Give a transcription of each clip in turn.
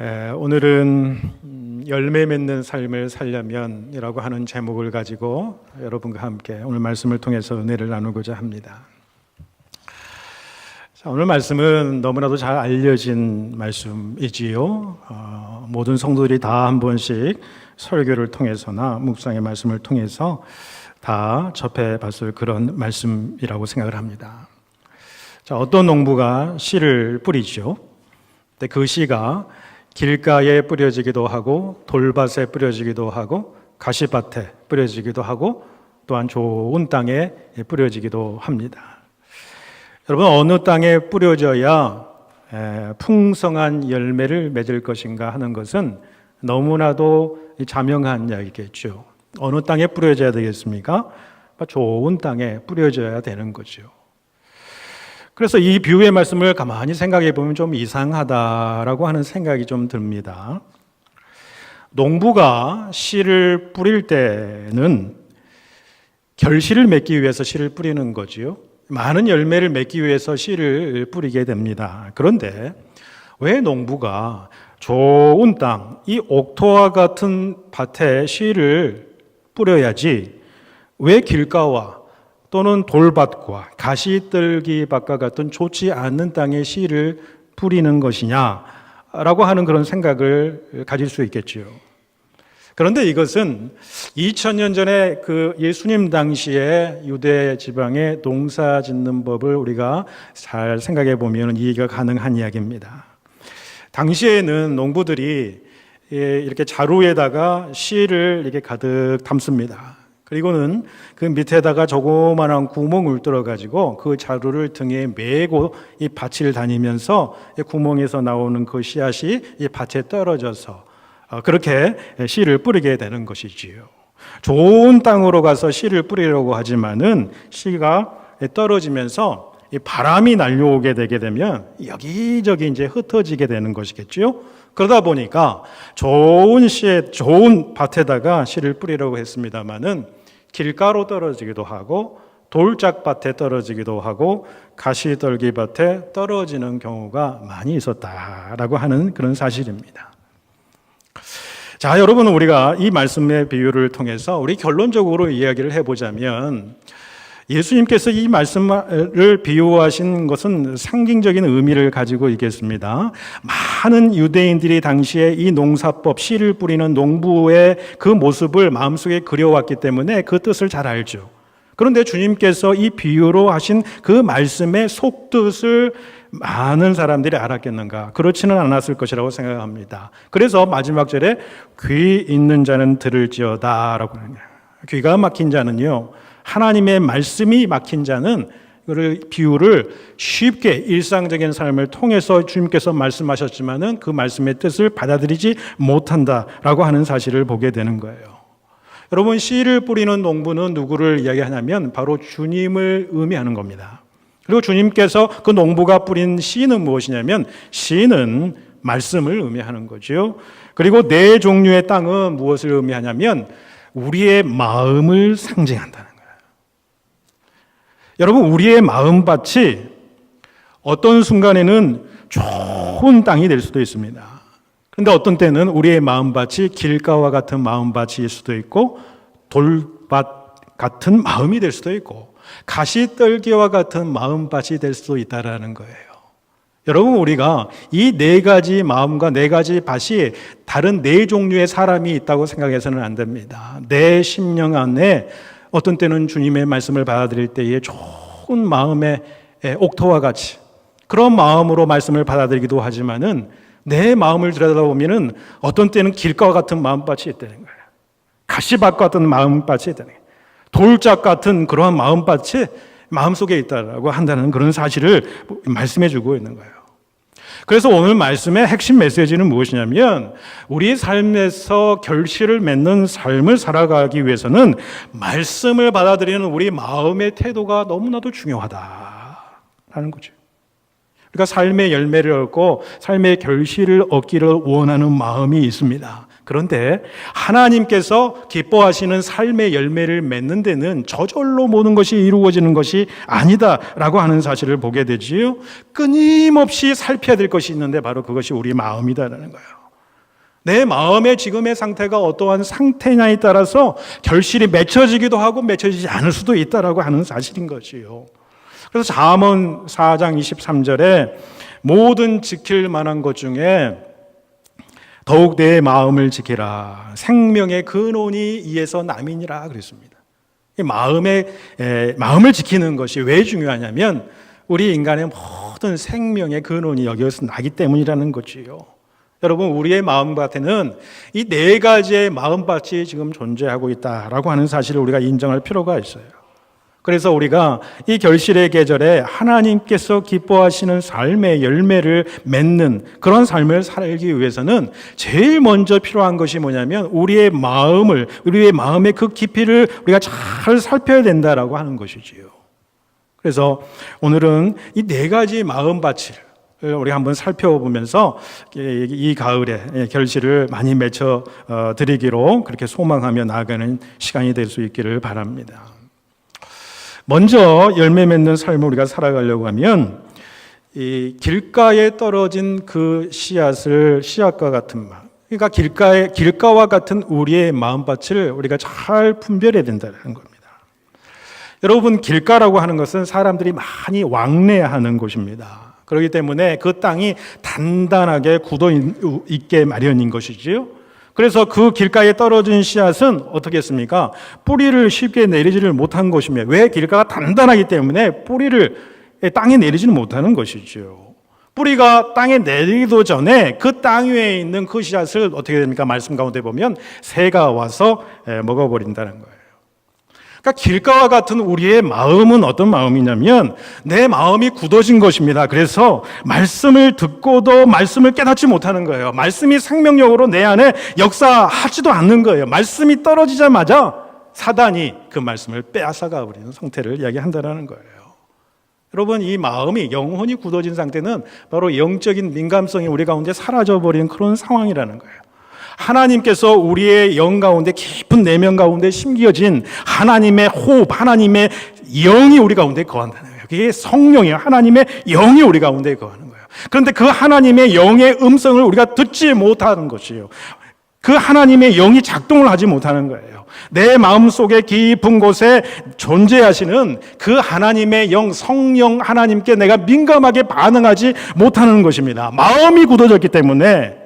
에, 오늘은 음, 열매 맺는 삶을 살려면이라고 하는 제목을 가지고 여러분과 함께 오늘 말씀을 통해서 은혜를 나누고자 합니다. 자, 오늘 말씀은 너무나도 잘 알려진 말씀이지요. 어, 모든 성도들이 다 한 번씩 설교를 통해서나 묵상의 말씀을 통해서 다 접해봤을 그런 말씀이라고 생각을 합니다. 자, 어떤 농부가 씨를 뿌리죠. 근데 그 씨가 길가에 뿌려지기도 하고 돌밭에 뿌려지기도 하고 가시밭에 뿌려지기도 하고 또한 좋은 땅에 뿌려지기도 합니다. 여러분 어느 땅에 뿌려져야 에, 풍성한 열매를 맺을 것인가 하는 것은 너무나도 자명한 이야기겠죠. 어느 땅에 뿌려져야 되겠습니까? 좋은 땅에 뿌려져야 되는 거죠. 그래서 이 비유의 말씀을 가만히 생각해 보면 좀 이상하다라고 하는 생각이 좀 듭니다. 농부가 씨를 뿌릴 때는 결실을 맺기 위해서 씨를 뿌리는 거지요. 많은 열매를 맺기 위해서 씨를 뿌리게 됩니다. 그런데 왜 농부가 좋은 땅, 이 옥토와 같은 밭에 씨를 뿌려야지 왜 길가와 또는 돌밭과 가시떨기밭과 같은 좋지 않는 땅에 씨를 뿌리는 것이냐라고 하는 그런 생각을 가질 수 있겠지요. 그런데 이것은 2000년 전에 그 예수님 당시에 유대 지방의 농사 짓는 법을 우리가 잘 생각해 보면 이해가 가능한 이야기입니다. 당시에는 농부들이 이렇게 자루에다가 씨를 이렇게 가득 담습니다. 그리고는 그 밑에다가 조그만한 구멍을 뚫어 가지고 그 자루를 등에 메고 이 밭을 다니면서 구멍에서 나오는 그 씨앗이 이 밭에 떨어져서 어, 그렇게 씨를 뿌리게 되는 것이지요. 좋은 땅으로 가서 씨를 뿌리려고 하지만은 씨가 떨어지면서 바람이 날려오게 되게 되면 여기저기 이제 흩어지게 되는 것이겠죠. 그러다 보니까 좋은 씨에 좋은 밭에다가 씨를 뿌리려고 했습니다마는 길가로 떨어지기도 하고 돌짝밭에 떨어지기도 하고 가시떨기밭에 떨어지는 경우가 많이 있었다라고 하는 그런 사실입니다. 자, 여러분 우리가 이 말씀의 비유를 통해서 우리 결론적으로 이야기를 해보자면 예수님께서 이 말씀을 비유하신 것은 상징적인 의미를 가지고 있겠습니다. 많은 유대인들이 당시에 이 농사법, 씨를 뿌리는 농부의 그 모습을 마음속에 그려왔기 때문에 그 뜻을 잘 알죠. 그런데 주님께서 이 비유로 하신 그 말씀의 속뜻을 많은 사람들이 알았겠는가? 그렇지는 않았을 것이라고 생각합니다. 그래서 마지막 절에 귀 있는 자는 들을지어다라고 거예요. 귀가 막힌 자는요. 하나님의 말씀이 막힌 자는 그 비유를 쉽게 일상적인 삶을 통해서 주님께서 말씀하셨지만은 그 말씀의 뜻을 받아들이지 못한다라고 하는 사실을 보게 되는 거예요. 여러분 씨를 뿌리는 농부는 누구를 이야기하냐면 바로 주님을 의미하는 겁니다. 그리고 주님께서 그 농부가 뿌린 씨는 무엇이냐면 씨는 말씀을 의미하는 거죠. 그리고 네 종류의 땅은 무엇을 의미하냐면 우리의 마음을 상징한다는 거예요. 여러분 우리의 마음밭이 어떤 순간에는 좋은 땅이 될 수도 있습니다. 그런데 어떤 때는 우리의 마음밭이 길가와 같은 마음밭일 수도 있고 돌밭 같은 마음이 될 수도 있고 가시떨기와 같은 마음밭이 될 수도 있다라는 거예요. 여러분 우리가 이 네 가지 마음과 네 가지 밭이 다른 네 종류의 사람이 있다고 생각해서는 안 됩니다. 내 심령 안에 어떤 때는 주님의 말씀을 받아들일 때에 좋은 마음의 옥토와 같이 그런 마음으로 말씀을 받아들이기도 하지만은 내 마음을 들여다보면은 어떤 때는 길가와 같은 마음밭이 있다는 거예요. 가시밭 같은 마음밭이 있다는 거예요. 돌짝 같은 그러한 마음밭이 마음속에 있다라고 한다는 그런 사실을 말씀해 주고 있는 거예요. 그래서 오늘 말씀의 핵심 메시지는 무엇이냐면 우리 삶에서 결실을 맺는 삶을 살아가기 위해서는 말씀을 받아들이는 우리 마음의 태도가 너무나도 중요하다라는 거죠. 그러니까 삶의 열매를 얻고 삶의 결실을 얻기를 원하는 마음이 있습니다. 그런데 하나님께서 기뻐하시는 삶의 열매를 맺는 데는 저절로 모든 것이 이루어지는 것이 아니다라고 하는 사실을 보게 되지요. 끊임없이 살펴야 될 것이 있는데 바로 그것이 우리 마음이다라는 거예요. 내 마음의 지금의 상태가 어떠한 상태냐에 따라서 결실이 맺혀지기도 하고 맺혀지지 않을 수도 있다라고 하는 사실인 것이요. 그래서 잠언 4장 23절에 모든 지킬 만한 것 중에 더욱 내 마음을 지키라. 생명의 근원이 이에서 남이니라 그랬습니다. 이 마음의 에, 마음을 지키는 것이 왜 중요하냐면 우리 인간의 모든 생명의 근원이 여기서 나기 때문이라는 거지요. 여러분 우리의 마음밭에는 이 네 가지의 마음밭이 지금 존재하고 있다라고 하는 사실을 우리가 인정할 필요가 있어요. 그래서 우리가 이 결실의 계절에 하나님께서 기뻐하시는 삶의 열매를 맺는 그런 삶을 살기 위해서는 제일 먼저 필요한 것이 뭐냐면 우리의 마음을 우리의 마음의 그 깊이를 우리가 잘 살펴야 된다라고 하는 것이지요. 그래서 오늘은 이 네 가지 마음밭을 우리 한번 살펴보면서 이 가을에 결실을 많이 맺혀 어, 드리기로 그렇게 소망하며 나아가는 시간이 될 수 있기를 바랍니다. 먼저 열매 맺는 삶을 우리가 살아가려고 하면 이 길가에 떨어진 그 씨앗을 씨앗과 같은 마음, 그러니까 길가에 길가와 같은 우리의 마음밭을 우리가 잘 분별해야 된다는 겁니다. 여러분 길가라고 하는 것은 사람들이 많이 왕래하는 곳입니다. 그렇기 때문에 그 땅이 단단하게 굳어 있게 마련인 것이지요. 그래서 그 길가에 떨어진 씨앗은 어떻게 했습니까? 뿌리를 쉽게 내리지를 못한 것이며 왜 길가가 단단하기 때문에 뿌리를 땅에 내리지는 못하는 것이죠. 뿌리가 땅에 내리기도 전에 그 땅 위에 있는 그 씨앗을 어떻게 됩니까? 말씀 가운데 보면 새가 와서 먹어버린다는 거예요. 그러니까 길가와 같은 우리의 마음은 어떤 마음이냐면 내 마음이 굳어진 것입니다. 그래서 말씀을 듣고도 말씀을 깨닫지 못하는 거예요. 말씀이 생명력으로 내 안에 역사하지도 않는 거예요. 말씀이 떨어지자마자 사단이 그 말씀을 빼앗아가 버리는 상태를 이야기한다는 거예요. 여러분 이 마음이 영혼이 굳어진 상태는 바로 영적인 민감성이 우리 가운데 사라져 버리는 그런 상황이라는 거예요. 하나님께서 우리의 영 가운데 깊은 내면 가운데 심겨진 하나님의 호흡, 하나님의 영이 우리 가운데 거한다는 거예요. 그게 성령이에요. 하나님의 영이 우리 가운데 거하는 거예요. 그런데 그 하나님의 영의 음성을 우리가 듣지 못하는 것이에요. 그 하나님의 영이 작동을 하지 못하는 거예요. 내 마음 속에 깊은 곳에 존재하시는 그 하나님의 영, 성령 하나님께 내가 민감하게 반응하지 못하는 것입니다. 마음이 굳어졌기 때문에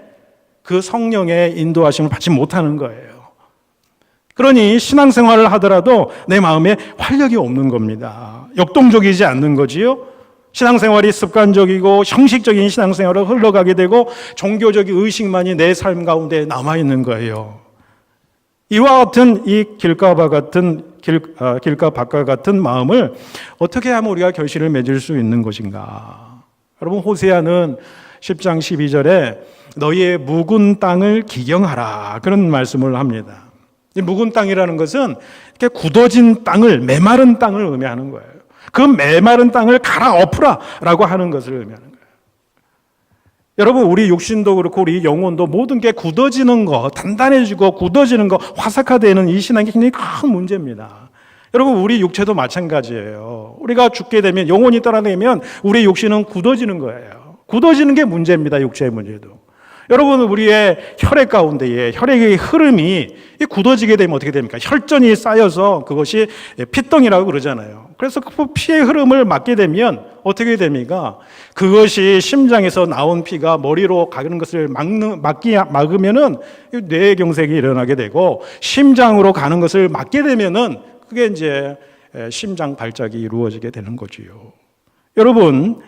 그 성령의 인도하심을 받지 못하는 거예요. 그러니 신앙생활을 하더라도 내 마음에 활력이 없는 겁니다. 역동적이지 않는 거지요. 신앙생활이 습관적이고 형식적인 신앙생활을 흘러가게 되고 종교적인 의식만이 내 삶 가운데 남아 있는 거예요. 이와 같은 이 길가와 같은 길, 아, 길가 밭과 같은 마음을 어떻게 하면 우리가 결실을 맺을 수 있는 것인가? 여러분 호세아는 10장 12절에 너희의 묵은 땅을 기경하라 그런 말씀을 합니다. 이 묵은 땅이라는 것은 이렇게 굳어진 땅을 메마른 땅을 의미하는 거예요. 그 메마른 땅을 갈아엎으라 라고 하는 것을 의미하는 거예요. 여러분 우리 육신도 그렇고 우리 영혼도 모든 게 굳어지는 거, 단단해지고 굳어지는 거, 화석화되는 이 신앙이 굉장히 큰 문제입니다. 여러분 우리 육체도 마찬가지예요. 우리가 죽게 되면 영혼이 떠나내면 우리 육신은 굳어지는 거예요. 굳어지는 게 문제입니다. 육체의 문제도. 여러분 우리의 혈액 가운데에 혈액의 흐름이 굳어지게 되면 어떻게 됩니까? 혈전이 쌓여서 그것이 피덩이라고 그러잖아요. 그래서 그 피의 흐름을 막게 되면 어떻게 됩니까? 그것이 심장에서 나온 피가 머리로 가는 것을 막는 막기 막으면은 뇌 경색이 일어나게 되고 심장으로 가는 것을 막게 되면은 그게 이제 심장 발작이 이루어지게 되는 거지요. 여러분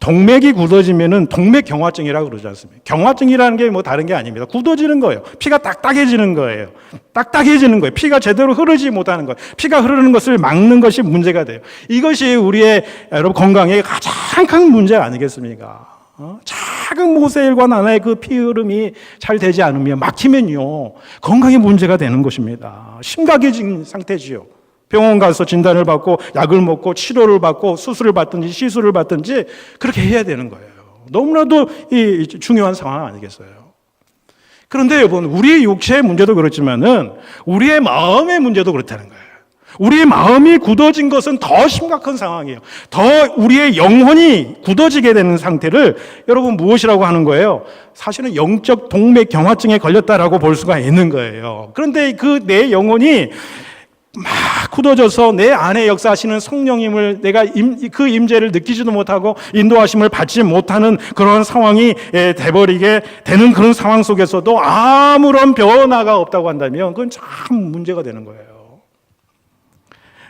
동맥이 굳어지면은 동맥 경화증이라고 그러지 않습니까? 경화증이라는 게 뭐 다른 게 아닙니다. 굳어지는 거예요. 피가 딱딱해지는 거예요. 딱딱해지는 거예요. 피가 제대로 흐르지 못하는 거예요. 피가 흐르는 것을 막는 것이 문제가 돼요. 이것이 우리의 여러분 건강에 가장 큰 문제 아니겠습니까? 어? 작은 모세일관 하나의 그 피 흐름이 잘 되지 않으면 막히면요 건강에 문제가 되는 것입니다. 심각해진 상태지요. 병원 가서 진단을 받고 약을 먹고 치료를 받고 수술을 받든지 시술을 받든지 그렇게 해야 되는 거예요. 너무나도 이 중요한 상황 아니겠어요? 그런데 여러분, 우리의 육체의 문제도 그렇지만은 우리의 마음의 문제도 그렇다는 거예요. 우리의 마음이 굳어진 것은 더 심각한 상황이에요. 더 우리의 영혼이 굳어지게 되는 상태를 여러분 무엇이라고 하는 거예요? 사실은 영적 동맥 경화증에 걸렸다라고 볼 수가 있는 거예요. 그런데 그 내 영혼이 막 굳어져서 내 안에 역사하시는 성령님을 내가 임, 그 임재를 느끼지도 못하고 인도하심을 받지 못하는 그런 상황이 에, 돼버리게 되는 그런 상황 속에서도 아무런 변화가 없다고 한다면 그건 참 문제가 되는 거예요.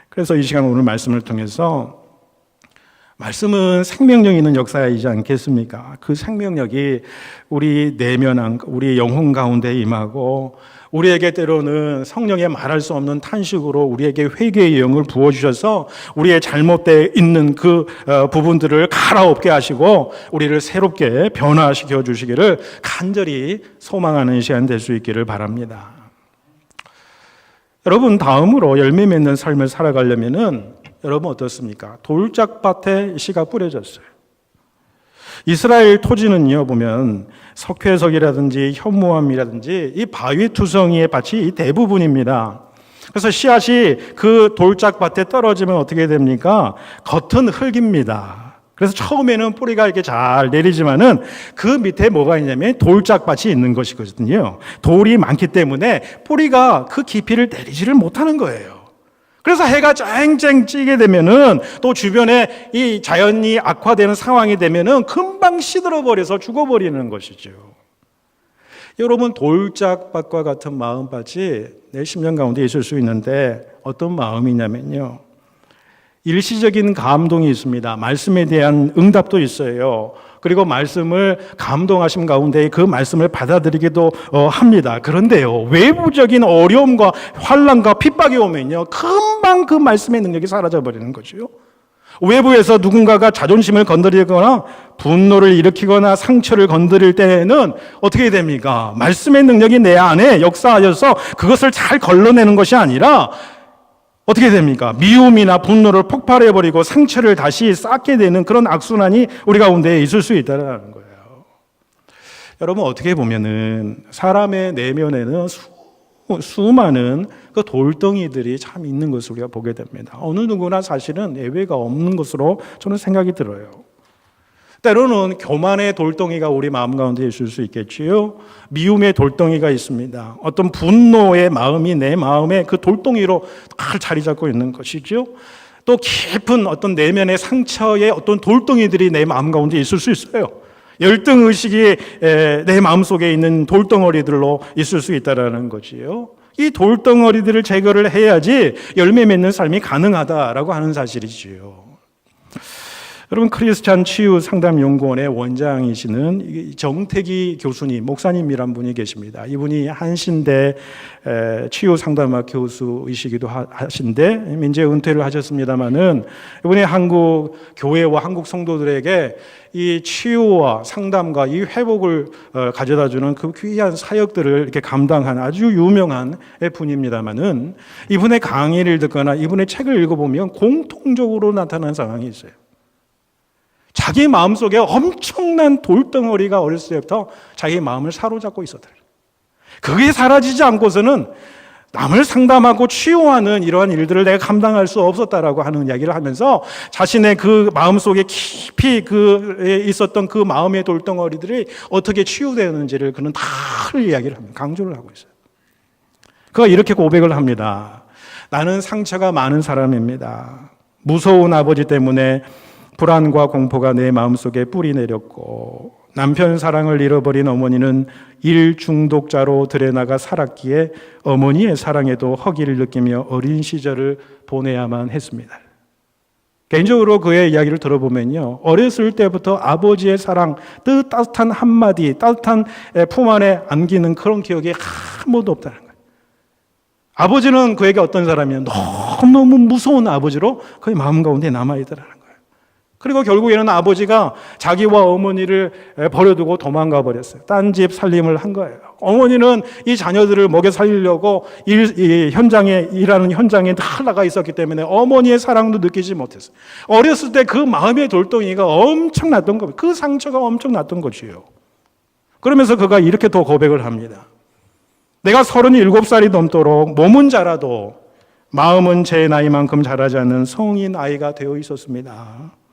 그래서 이 시간 오늘 말씀을 통해서 말씀은 생명력 있는 역사이지 않겠습니까? 그 생명력이 우리 내면한 우리 영혼 가운데 임하고 우리에게 때로는 성령의 말할 수 없는 탄식으로 우리에게 회개의 영을 부어 주셔서 우리의 잘못되어 있는 그 어, 부분들을 갈아엎게 하시고 우리를 새롭게 변화시켜 주시기를 간절히 소망하는 시간 될 수 있기를 바랍니다. 여러분 다음으로 열매 맺는 삶을 살아가려면은 여러분 어떻습니까? 돌짝밭에 씨가 뿌려졌어요. 이스라엘 토지는요 보면 석회석이라든지 현무암이라든지 이 바위 투성이의 밭이 대부분입니다. 그래서 씨앗이 그 돌짝밭에 떨어지면 어떻게 됩니까? 겉은 흙입니다. 그래서 처음에는 뿌리가 이렇게 잘 내리지만은 그 밑에 뭐가 있냐면 돌짝밭이 있는 것이거든요. 돌이 많기 때문에 뿌리가 그 깊이를 내리지를 못하는 거예요. 그래서 해가 쨍쨍 찌게 되면은 또 주변에 이 자연이 악화되는 상황이 되면은 금방 시들어 버려서 죽어버리는 것이죠. 여러분 돌짝밭과 같은 마음밭이 내 심령 가운데 있을 수 있는데 어떤 마음이냐면요. 일시적인 감동이 있습니다. 말씀에 대한 응답도 있어요. 그리고 말씀을 감동하심 가운데 그 말씀을 받아들이기도 어, 합니다. 그런데요, 외부적인 어려움과 환란과 핍박이 오면요, 금방 그 말씀의 능력이 사라져 버리는 거죠. 외부에서 누군가가 자존심을 건드리거나 분노를 일으키거나 상처를 건드릴 때는 어떻게 됩니까? 말씀의 능력이 내 안에 역사하여서 그것을 잘 걸러내는 것이 아니라 어떻게 됩니까? 미움이나 분노를 폭발해버리고 상처를 다시 쌓게 되는 그런 악순환이 우리 가운데 있을 수 있다는 거예요. 여러분, 어떻게 보면은 사람의 내면에는 수, 수많은 그 돌덩이들이 참 있는 것을 우리가 보게 됩니다. 어느 누구나 사실은 예외가 없는 것으로 저는 생각이 들어요. 때로는 교만의 돌덩이가 우리 마음 가운데 있을 수 있겠지요. 미움의 돌덩이가 있습니다. 어떤 분노의 마음이 내 마음에 그 돌덩이로 잘 자리 잡고 있는 것이죠. 또 깊은 어떤 내면의 상처의 어떤 돌덩이들이 내 마음 가운데 있을 수 있어요. 열등 의식이 내 마음 속에 있는 돌덩어리들로 있을 수 있다라는 거지요. 이 돌덩어리들을 제거를 해야지 열매 맺는 삶이 가능하다라고 하는 사실이지요. 여러분 크리스찬 치유 상담 연구원의 원장이시는 정태기 교수님, 목사님이란 분이 계십니다. 이분이 한신대 치유 상담학 교수이시기도 하신데 이제 은퇴를 하셨습니다마는 이분이 한국 교회와 한국 성도들에게 이 치유와 상담과 이 회복을 어, 가져다 주는 그 귀한 사역들을 이렇게 감당한 아주 유명한 분입니다마는 이분의 강의를 듣거나 이분의 책을 읽어보면 공통적으로 나타나는 상황이 있어요. 자기 마음속에 엄청난 돌덩어리가 어렸을 때부터 자기 마음을 사로잡고 있었더라. 그게 사라지지 않고서는 남을 상담하고 치유하는 이러한 일들을 내가 감당할 수 없었다라고 하는 이야기를 하면서 자신의 그 마음속에 깊이 그 있었던 그 마음의 돌덩어리들이 어떻게 치유되는지를 그는 다 이야기를 합니다. 강조를 하고 있어요. 그가 이렇게 고백을 합니다. 나는 상처가 많은 사람입니다. 무서운 아버지 때문에 불안과 공포가 내 마음속에 뿌리 내렸고 남편 사랑을 잃어버린 어머니는 일 중독자로 들여나가 살았기에 어머니의 사랑에도 허기를 느끼며 어린 시절을 보내야만 했습니다. 개인적으로 그의 이야기를 들어보면요. 어렸을 때부터 아버지의 사랑, 뜻 따뜻한 한마디, 따뜻한 품 안에 안기는 그런 기억이 한 번도 없다는 거예요. 아버지는 그에게 어떤 사람이냐. 너무너무 무서운 아버지로 그의 마음 가운데 남아있더라는 거예요. 그리고 결국에는 아버지가 자기와 어머니를 버려두고 도망가 버렸어요. 딴 집 살림을 한 거예요. 어머니는 이 자녀들을 먹여 살리려고 일, 현장에 일하는 현장에 나가 있었기 때문에 어머니의 사랑도 느끼지 못했어요. 어렸을 때 그 마음의 돌덩이가 엄청났던 겁니다. 그 상처가 엄청났던 것이에요. 그러면서 그가 이렇게 더 고백을 합니다. 내가 37살이 넘도록 몸은 자라도 마음은 제 나이만큼 자라지 않는 성인 아이가 되어 있었습니다.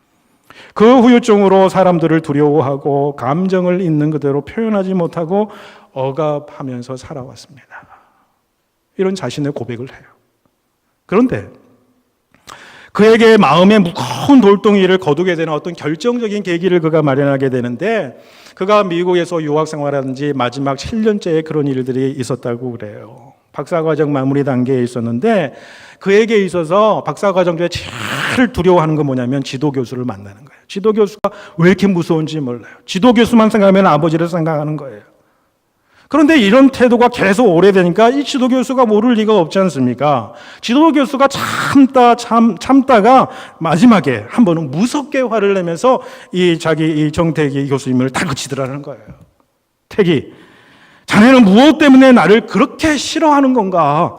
그 후유증으로 사람들을 두려워하고 감정을 있는 그대로 표현하지 못하고 억압하면서 살아왔습니다. 이런 자신의 고백을 해요. 그런데 그에게 마음의 무거운 돌덩이를 거두게 되는 어떤 결정적인 계기를 그가 마련하게 되는데 그가 미국에서 유학 생활하는지 마지막 7년째에 그런 일들이 있었다고 그래요. 박사과정 마무리 단계에 있었는데 그에게 있어서 박사과정 중에 제일 두려워하는 건 뭐냐면 지도교수를 만나는 거예요. 지도교수가 왜 이렇게 무서운지 몰라요. 지도교수만 생각하면 아버지를 생각하는 거예요. 그런데 이런 태도가 계속 오래되니까 이 지도교수가 모를 리가 없지 않습니까? 지도교수가 참다, 참, 참다가 마지막에 한 번은 무섭게 화를 내면서 이 자기 이 정택이 교수님을 다그치더라는 거예요. 택이, 자네는 무엇 때문에 나를 그렇게 싫어하는 건가?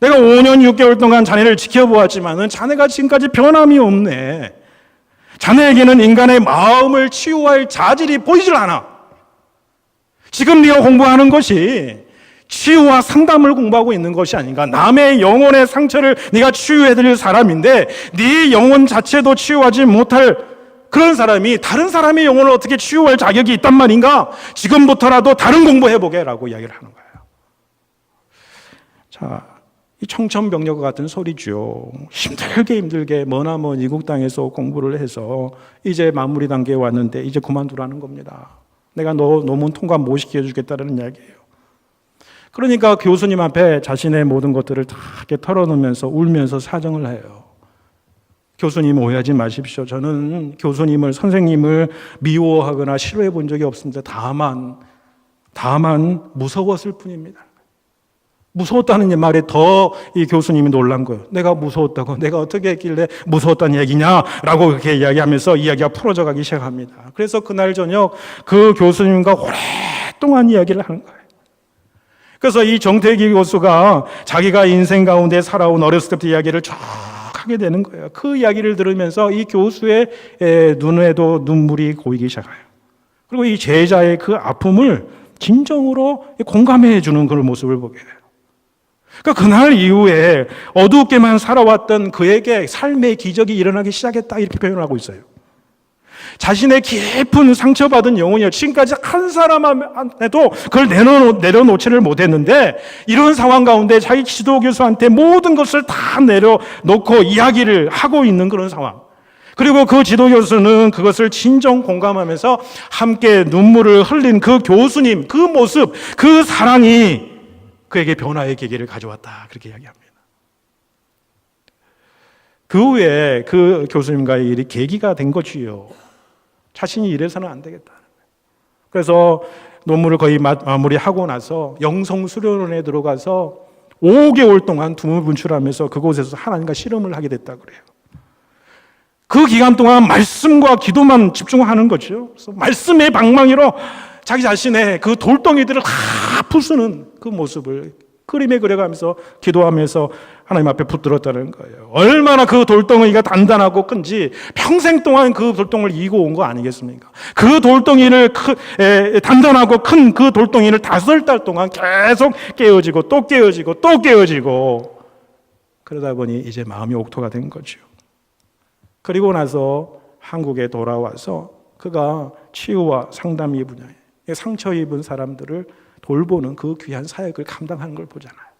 내가 5년 6개월 동안 자네를 지켜보았지만은 자네가 지금까지 변함이 없네. 자네에게는 인간의 마음을 치유할 자질이 보이질 않아. 지금 네가 공부하는 것이 치유와 상담을 공부하고 있는 것이 아닌가. 남의 영혼의 상처를 네가 치유해드릴 사람인데 네 영혼 자체도 치유하지 못할 그런 사람이 다른 사람의 영혼을 어떻게 치유할 자격이 있단 말인가? 지금부터라도 다른 공부해보게라고 이야기를 하는 거예요. 자, 이 청천벽력과 같은 소리죠. 힘들게 힘들게 머나먼 이국 땅에서 공부를 해서 이제 마무리 단계에 왔는데 이제 그만두라는 겁니다. 내가 너 논문 통과 못 시켜주겠다는 이야기예요. 그러니까 교수님 앞에 자신의 모든 것들을 다 이렇게 털어놓으면서 울면서 사정을 해요. 교수님 오해하지 마십시오. 저는 교수님을 선생님을 미워하거나 싫어해 본 적이 없습니다. 다만 다만 무서웠을 뿐입니다. 무서웠다는 말에 더 이 교수님이 놀란 거예요. 내가 무서웠다고, 내가 어떻게 했길래 무서웠다는 얘기냐라고 그렇게 이야기하면서 이야기가 풀어져 가기 시작합니다. 그래서 그날 저녁 그 교수님과 오랫동안 이야기를 하는 거예요. 그래서 이 정태기 교수가 자기가 인생 가운데 살아온 어렸을 때부터 이야기를 쭉 하게 되는 거예요. 그 이야기를 들으면서 이 교수의 눈에도 눈물이 고이기 시작해요. 그리고 이 제자의 그 아픔을 진정으로 공감해 주는 그런 모습을 보게 돼요. 그러니까 그날 이후에 어둡게만 살아왔던 그에게 삶의 기적이 일어나기 시작했다 이렇게 표현을 하고 있어요. 자신의 깊은 상처받은 영혼이요. 지금까지 한 사람한테도 그걸 내려놓, 내려놓지를 못했는데 이런 상황 가운데 자기 지도교수한테 모든 것을 다 내려놓고 이야기를 하고 있는 그런 상황. 그리고 그 지도교수는 그것을 진정 공감하면서 함께 눈물을 흘린 그 교수님, 그 모습, 그 사랑이 그에게 변화의 계기를 가져왔다. 그렇게 이야기합니다. 그 후에 그 교수님과의 일이 계기가 된 것이요. 자신이 이래서는 안 되겠다. 그래서 논문을 거의 마무리하고 나서 영성 수련원에 들어가서 5개월 동안 두문 분출하면서 그곳에서 하나님과 실험을 하게 됐다 그래요. 그 기간 동안 말씀과 기도만 집중하는 거죠. 그래서 말씀의 방망이로 자기 자신의 그 돌덩이들을 다 부수는 그 모습을 그림에 그려가면서 기도하면서 하나님 앞에 붙들었다는 거예요. 얼마나 그 돌덩이가 단단하고 큰지 평생 동안 그 돌덩이를 이고 온 거 아니겠습니까? 그 돌덩이를 크, 에, 단단하고 큰 그 돌덩이를 다섯 달 동안 계속 깨어지고 또 깨어지고 또 깨어지고 그러다 보니 이제 마음이 옥토가 된 거죠. 그리고 나서 한국에 돌아와서 그가 치유와 상담 이 분야에 상처 입은 사람들을 돌보는 그 귀한 사역을 감당하는 걸 보잖아요.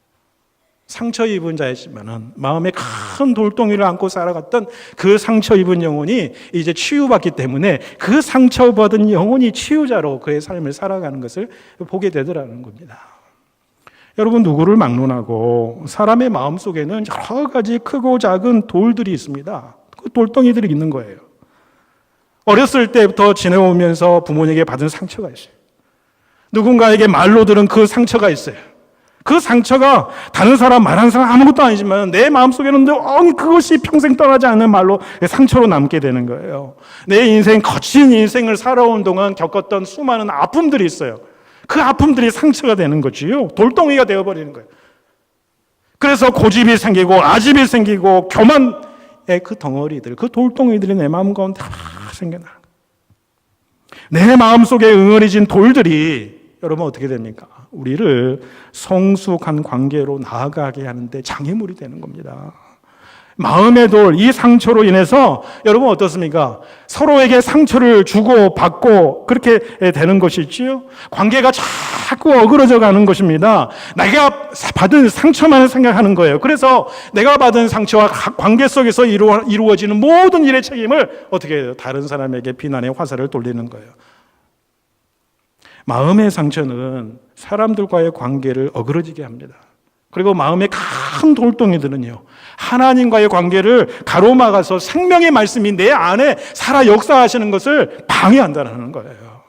상처 입은 자였지만은 마음에 큰 돌덩이를 안고 살아갔던 그 상처 입은 영혼이 이제 치유받기 때문에 그 상처받은 영혼이 치유자로 그의 삶을 살아가는 것을 보게 되더라는 겁니다. 여러분 누구를 막론하고 사람의 마음 속에는 여러 가지 크고 작은 돌들이 있습니다. 그 돌덩이들이 있는 거예요. 어렸을 때부터 지내오면서 부모님에게 받은 상처가 있어요. 누군가에게 말로 들은 그 상처가 있어요. 그 상처가 다른 사람 말하는 사람 아무것도 아니지만 내 마음속에는 엉 그것이 평생 떠나지 않는 말로 상처로 남게 되는 거예요. 내 인생 거친 인생을 살아온 동안 겪었던 수많은 아픔들이 있어요. 그 아픔들이 상처가 되는 거지요. 돌덩이가 되어 버리는 거예요. 그래서 고집이 생기고 아집이 생기고 교만의 그 덩어리들, 그 돌덩이들이 내 마음 가운데 다 생겨나. 내 마음 속에 응어리진 돌들이 여러분 어떻게 됩니까? 우리를 성숙한 관계로 나아가게 하는데 장애물이 되는 겁니다. 마음의 돌, 이 상처로 인해서 여러분 어떻습니까? 서로에게 상처를 주고 받고 그렇게 되는 것이지요. 관계가 자꾸 어그러져 가는 것입니다. 내가 받은 상처만 생각하는 거예요. 그래서 내가 받은 상처와 관계 속에서 이루어, 이루어지는 모든 일의 책임을 어떻게 해요? 다른 사람에게 비난의 화살을 돌리는 거예요. 마음의 상처는 사람들과의 관계를 어그러지게 합니다. 그리고 마음의 큰 돌덩이들은요, 하나님과의 관계를 가로막아서 생명의 말씀이 내 안에 살아 역사하시는 것을 방해한다는 거예요.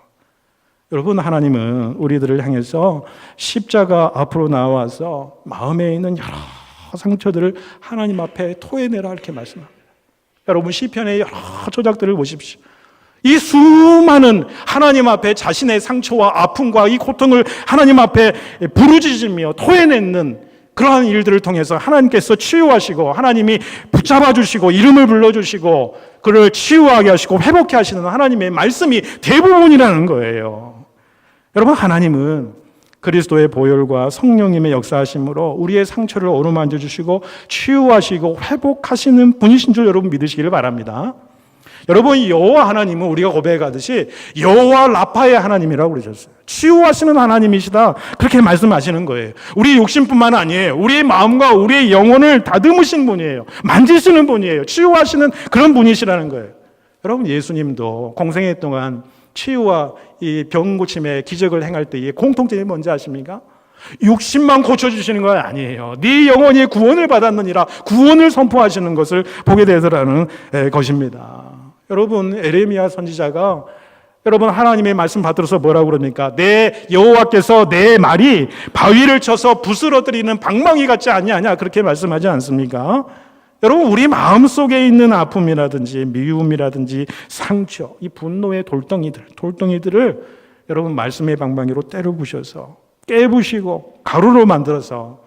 여러분, 하나님은 우리들을 향해서 십자가 앞으로 나와서 마음에 있는 여러 상처들을 하나님 앞에 토해내라 이렇게 말씀합니다. 여러분, 시편의 여러 조작들을 보십시오. 이 수많은 하나님 앞에 자신의 상처와 아픔과 이 고통을 하나님 앞에 부르짖으며 토해내는 그러한 일들을 통해서 하나님께서 치유하시고 하나님이 붙잡아 주시고 이름을 불러 주시고 그를 치유하게 하시고 회복케 하시는 하나님의 말씀이 대부분이라는 거예요. 여러분 하나님은 그리스도의 보혈과 성령님의 역사하심으로 우리의 상처를 어루만져 주시고 치유하시고 회복하시는 분이신 줄 여러분 믿으시기를 바랍니다. 여러분 여호와 하나님은 우리가 고백하듯이 여호와 라파의 하나님이라고 그러셨어요. 치유하시는 하나님이시다. 그렇게 말씀하시는 거예요. 우리 욕심뿐만 아니에요. 우리의 마음과 우리의 영혼을 다듬으신 분이에요. 만지시는 분이에요. 치유하시는 그런 분이시라는 거예요. 여러분 예수님도 공생애 동안 치유와 이 병 고침의 기적을 행할 때의 공통점이 뭔지 아십니까? 육신만 고쳐주시는 건 아니에요. 네 영혼이 구원을 받았느니라 구원을 선포하시는 것을 보게 되더라는 것입니다. 여러분 에레미야 선지자가 여러분 하나님의 말씀 받들어서 뭐라고 그럽니까? 내 여호와께서 내 말이 바위를 쳐서 부스러뜨리는 방망이 같지 않냐냐 그렇게 말씀하지 않습니까? 여러분 우리 마음 속에 있는 아픔이라든지 미움이라든지 상처, 이 분노의 돌덩이들, 돌덩이들을 여러분 말씀의 방망이로 때려 부셔서 깨부시고 가루로 만들어서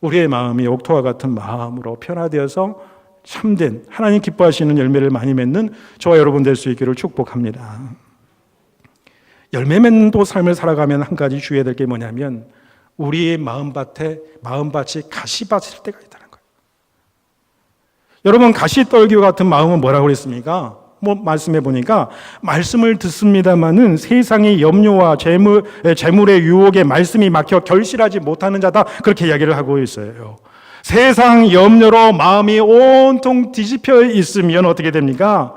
우리의 마음이 옥토와 같은 마음으로 변화되어서 참된 하나님 기뻐하시는 열매를 많이 맺는 저와 여러분 될 수 있기를 축복합니다. 열매 맺는 또 삶을 살아가면 한 가지 주의해야 될 게 뭐냐면 우리의 마음밭에 마음밭이 가시밭일 때가 있다는 거예요. 여러분 가시떨기와 같은 마음은 뭐라고 그랬습니까? 뭐 말씀해 보니까 말씀을 듣습니다마는 세상의 염려와 재물 재물의 유혹에 말씀이 막혀 결실하지 못하는 자다 그렇게 이야기를 하고 있어요. 세상 염려로 마음이 온통 뒤집혀 있으면 어떻게 됩니까?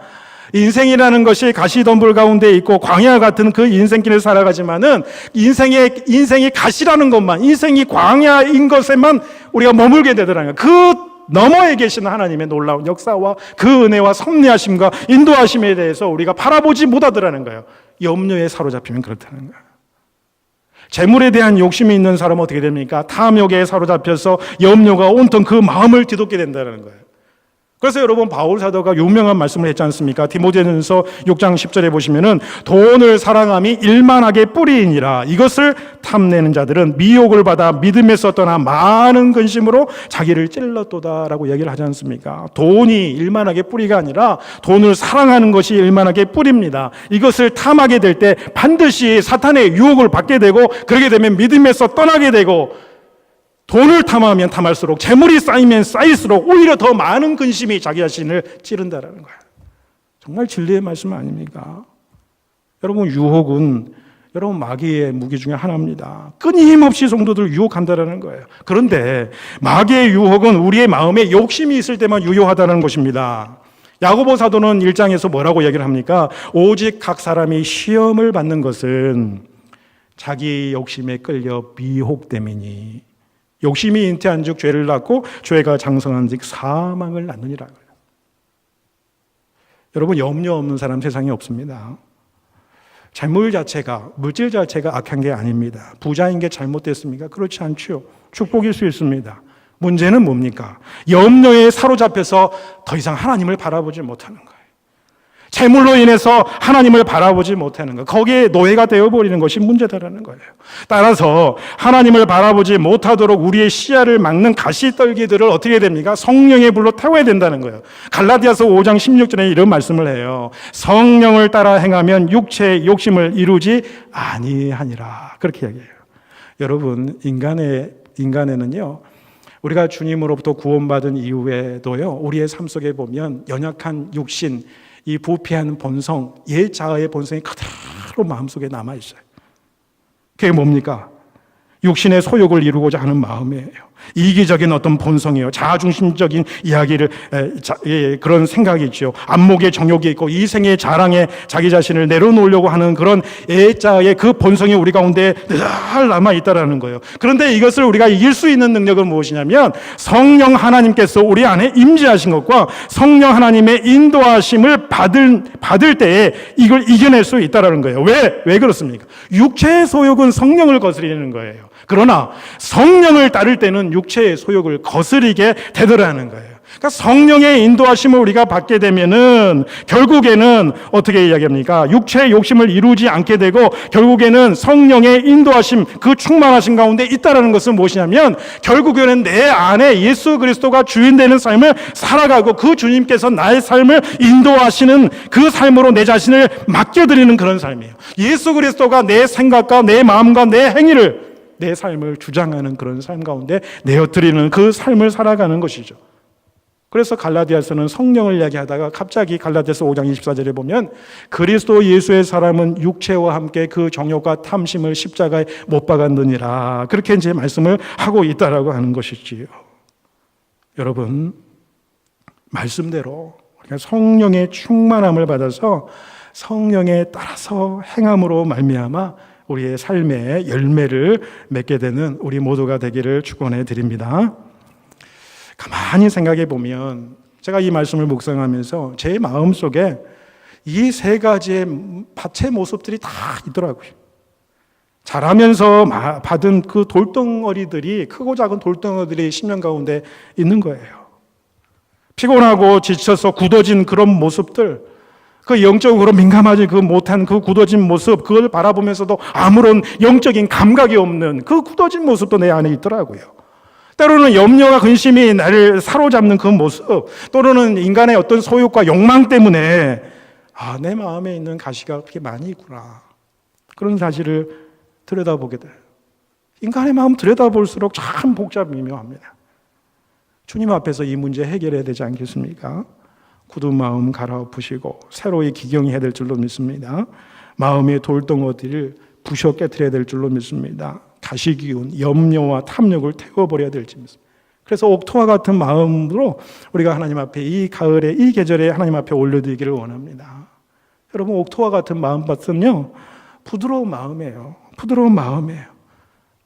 인생이라는 것이 가시덤불 가운데 있고 광야 같은 그 인생길을 살아가지만은 인생의 인생이 가시라는 것만 인생이 광야인 것에만 우리가 머물게 되더라고요. 그 너머에 계시는 하나님의 놀라운 역사와 그 은혜와 섭리하심과 인도하심에 대해서 우리가 바라보지 못하더라는 거예요. 염려에 사로잡히면 그렇다는 거예요. 재물에 대한 욕심이 있는 사람은 어떻게 됩니까? 탐욕에 사로잡혀서 염려가 온통 그 마음을 뒤덮게 된다는 거예요. 그래서 여러분 바울 사도가 유명한 말씀을 했지 않습니까? 디모데전서 6장 10절에 보시면은 돈을 사랑함이 일만하게 뿌리이니라 이것을 탐내는 자들은 미혹을 받아 믿음에서 떠나 많은 근심으로 자기를 찔렀도다라고 얘기를 하지 않습니까? 돈이 일만하게 뿌리가 아니라 돈을 사랑하는 것이 일만하게 뿌립니다. 이것을 탐하게 될 때 반드시 사탄의 유혹을 받게 되고 그러게 되면 믿음에서 떠나게 되고 돈을 탐하면 탐할수록 재물이 쌓이면 쌓일수록 오히려 더 많은 근심이 자기 자신을 찌른다라는 거예요. 정말 진리의 말씀 아닙니까? 여러분 유혹은 여러분 마귀의 무기 중에 하나입니다. 끊임없이 성도들을 유혹한다라는 거예요. 그런데 마귀의 유혹은 우리의 마음에 욕심이 있을 때만 유효하다는 것입니다. 야고보 사도는 1장에서 뭐라고 얘기를 합니까? 오직 각 사람이 시험을 받는 것은 자기 욕심에 끌려 미혹됨이니 욕심이 잉태한 즉 죄를 낳고 죄가 장성한 즉 사망을 낳느니라. 여러분 염려 없는 사람 세상에 없습니다. 재물 자체가 물질 자체가 악한 게 아닙니다. 부자인 게 잘못됐습니까? 그렇지 않죠. 축복일 수 있습니다. 문제는 뭡니까? 염려에 사로잡혀서 더 이상 하나님을 바라보지 못하는 거예요. 재물로 인해서 하나님을 바라보지 못하는 것, 거기에 노예가 되어버리는 것이 문제다라는 거예요. 따라서 하나님을 바라보지 못하도록 우리의 시야를 막는 가시떨기들을 어떻게 됩니까? 성령의 불로 태워야 된다는 거예요. 갈라디아서 5장 16절에 이런 말씀을 해요. 성령을 따라 행하면 육체의 욕심을 이루지 아니하니라. 그렇게 이야기해요. 여러분, 인간의, 인간에는요, 우리가 주님으로부터 구원받은 이후에도요, 우리의 삶 속에 보면 연약한 육신, 이 부패한 본성, 옛 자아의 본성이 그대로 마음속에 남아 있어요. 그게 뭡니까? 육신의 소욕을 이루고자 하는 마음이에요. 이기적인 어떤 본성이에요. 자아중심적인 이야기를 에, 자, 예, 그런 생각이죠. 안목의 정욕이 있고 이생의 자랑에 자기 자신을 내려놓으려고 하는 그런 애자의 그 본성이 우리 가운데 늘 남아 있다라는 거예요. 그런데 이것을 우리가 이길 수 있는 능력은 무엇이냐면 성령 하나님께서 우리 안에 임재하신 것과 성령 하나님의 인도하심을 받을 받을 때에 이걸 이겨낼 수 있다라는 거예요. 왜? 왜 그렇습니까? 육체의 소욕은 성령을 거스리는 거예요. 그러나 성령을 따를 때는 육체의 소욕을 거스리게 되더라는 거예요. 그러니까 성령의 인도하심을 우리가 받게 되면은 결국에는 어떻게 이야기합니까? 육체의 욕심을 이루지 않게 되고 결국에는 성령의 인도하심 그 충만하신 가운데 있다라는 것은 무엇이냐면 결국에는 내 안에 예수 그리스도가 주인 되는 삶을 살아가고 그 주님께서 나의 삶을 인도하시는 그 삶으로 내 자신을 맡겨드리는 그런 삶이에요. 예수 그리스도가 내 생각과 내 마음과 내 행위를 내 삶을 주장하는 그런 삶 가운데 내어드리는 그 삶을 살아가는 것이죠. 그래서 갈라디아서는 성령을 이야기하다가 갑자기 갈라디아서 5장 24절에 보면 그리스도 예수의 사람은 육체와 함께 그 정욕과 탐심을 십자가에 못 박았느니라. 그렇게 이제 말씀을 하고 있다라고 하는 것이지요. 여러분, 말씀대로 성령의 충만함을 받아서 성령에 따라서 행함으로 말미암아 우리의 삶의 열매를 맺게 되는 우리 모두가 되기를 축원해 드립니다. 가만히 생각해 보면 제가 이 말씀을 묵상하면서 제 마음 속에 이 세 가지의 밭의 모습들이 다 있더라고요. 자라면서 마- 받은 그 돌덩어리들이 크고 작은 돌덩어리들이 심령 가운데 있는 거예요. 피곤하고 지쳐서 굳어진 그런 모습들, 그 영적으로 민감하지 그 못한 그 굳어진 모습, 그걸 바라보면서도 아무런 영적인 감각이 없는 그 굳어진 모습도 내 안에 있더라고요. 때로는 염려와 근심이 나를 사로잡는 그 모습, 또는 인간의 어떤 소욕과 욕망 때문에 아, 내 마음에 있는 가시가 그렇게 많이 있구나. 그런 사실을 들여다보게 돼요. 인간의 마음 들여다볼수록 참 복잡 미묘합니다. 주님 앞에서 이 문제 해결해야 되지 않겠습니까? 굳은 마음 갈아엎으시고 새로이 기경해야 될 줄로 믿습니다. 마음의 돌덩어리를 부셔 깨뜨려야 될 줄로 믿습니다. 가시기운, 염려와 탐욕을 태워버려야 될지 믿습니다. 그래서 옥토와 같은 마음으로 우리가 하나님 앞에 이 가을에 이 계절에 하나님 앞에 올려드리기를 원합니다. 여러분 옥토와 같은 마음밭은요 부드러운 마음이에요. 부드러운 마음이에요.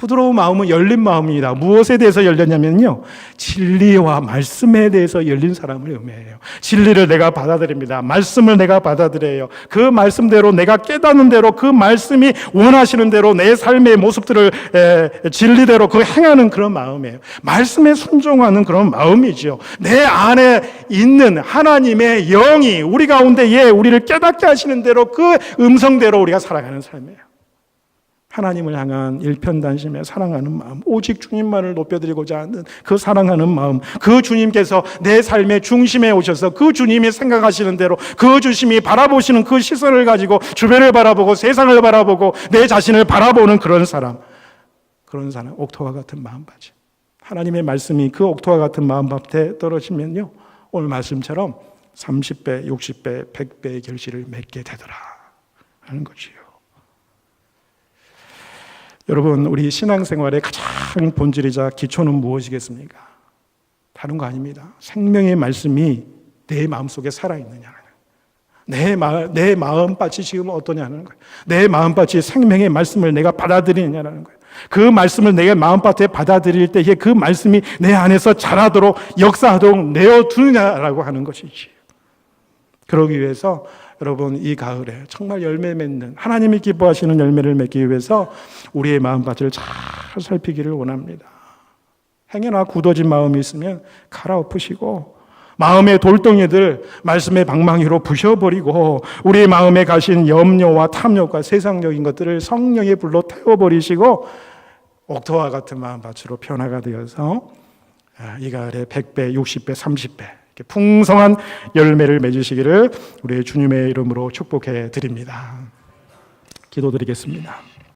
부드러운 마음은 열린 마음입니다. 무엇에 대해서 열렸냐면요. 진리와 말씀에 대해서 열린 사람을 의미해요. 진리를 내가 받아들입니다. 말씀을 내가 받아들여요. 그 말씀대로 내가 깨닫는 대로 그 말씀이 원하시는 대로 내 삶의 모습들을 에, 진리대로 그 행하는 그런 마음이에요. 말씀에 순종하는 그런 마음이지요. 내 안에 있는 하나님의 영이 우리 가운데 예, 우리를 깨닫게 하시는 대로 그 음성대로 우리가 살아가는 삶이에요. 하나님을 향한 일편단심에 사랑하는 마음, 오직 주님만을 높여드리고자 하는 그 사랑하는 마음, 그 주님께서 내 삶의 중심에 오셔서 그 주님이 생각하시는 대로 그 주님이 바라보시는 그 시선을 가지고 주변을 바라보고 세상을 바라보고 내 자신을 바라보는 그런 사람, 그런 사람, 옥토와 같은 마음밭이. 하나님의 말씀이 그 옥토와 같은 마음밭에 떨어지면요, 오늘 말씀처럼 30배, 60배, 100배의 결실을 맺게 되더라 하는 것이요. 여러분, 우리 신앙생활의 가장 본질이자 기초는 무엇이겠습니까? 다른 거 아닙니다. 생명의 말씀이 내 마음속에 살아있느냐는 거예요. 내, 마, 내 마음밭이 지금 어떠냐는 거예요. 내 마음밭이 생명의 말씀을 내가 받아들이느냐는 거예요. 그 말씀을 내가 마음밭에 받아들일 때에 그 말씀이 내 안에서 자라도록 역사하도록 내어두느냐라고 하는 것이지. 그러기 위해서 여러분 이 가을에 정말 열매 맺는 하나님이 기뻐하시는 열매를 맺기 위해서 우리의 마음밭을 잘 살피기를 원합니다. 행여나 굳어진 마음이 있으면 갈아엎으시고 마음의 돌덩이들 말씀의 방망이로 부셔버리고 우리 마음에 가신 염려와 탐욕과 세상적인 것들을 성령의 불로 태워버리시고 옥토와 같은 마음밭으로 변화가 되어서 아, 이갈의 100배, 60배, 30배 이렇게 풍성한 열매를 맺으시기를 우리 주님의 이름으로 축복해 드립니다. 기도드리겠습니다.